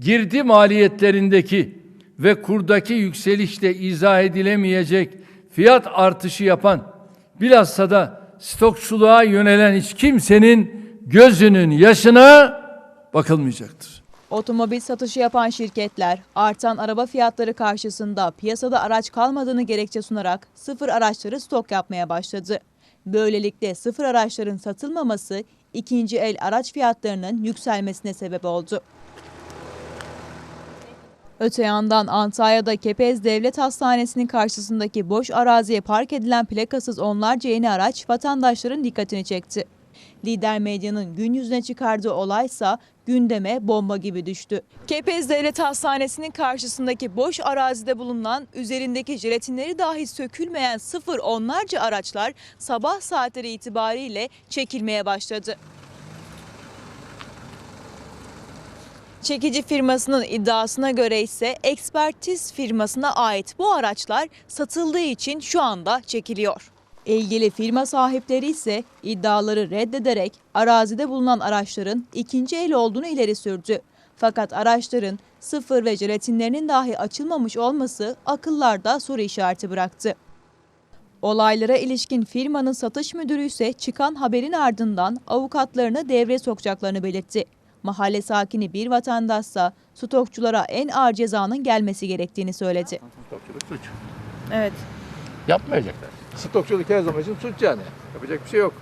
girdi maliyetlerindeki ve kurdaki yükselişle izah edilemeyecek fiyat artışı yapan bilhassa da stokçuluğa yönelen hiç kimsenin gözünün yaşına bakılmayacaktır. Otomobil satışı yapan şirketler artan araba fiyatları karşısında piyasada araç kalmadığını gerekçe sunarak sıfır araçları stok yapmaya başladı. Böylelikle sıfır araçların satılmaması ikinci el araç fiyatlarının yükselmesine sebep oldu. Öte yandan Antalya'da Kepez Devlet Hastanesi'nin karşısındaki boş araziye park edilen plakasız onlarca yeni araç vatandaşların dikkatini çekti. Lider medyanın gün yüzüne çıkardığı olaysa gündeme bomba gibi düştü. Kepez Devlet Hastanesi'nin karşısındaki boş arazide bulunan üzerindeki jelatinleri dahi sökülmeyen sıfır onlarca araçlar sabah saatleri itibariyle çekilmeye başladı. Çekici firmasının iddiasına göre ise ekspertiz firmasına ait bu araçlar satıldığı için şu anda çekiliyor. İlgili firma sahipleri ise iddiaları reddederek arazide bulunan araçların ikinci el olduğunu ileri sürdü. Fakat araçların sıfır ve jelatinlerinin dahi açılmamış olması akıllarda soru işareti bıraktı. Olaylara ilişkin firmanın satış müdürü ise çıkan haberin ardından avukatlarını devreye sokacaklarını belirtti. Mahalle sakini bir vatandaşsa stokçulara en ağır cezanın gelmesi gerektiğini söyledi. Stokçuluk suç. Evet. Yapmayacaklar. Stokçuluk her zaman için suç yani. Yapacak bir şey yok.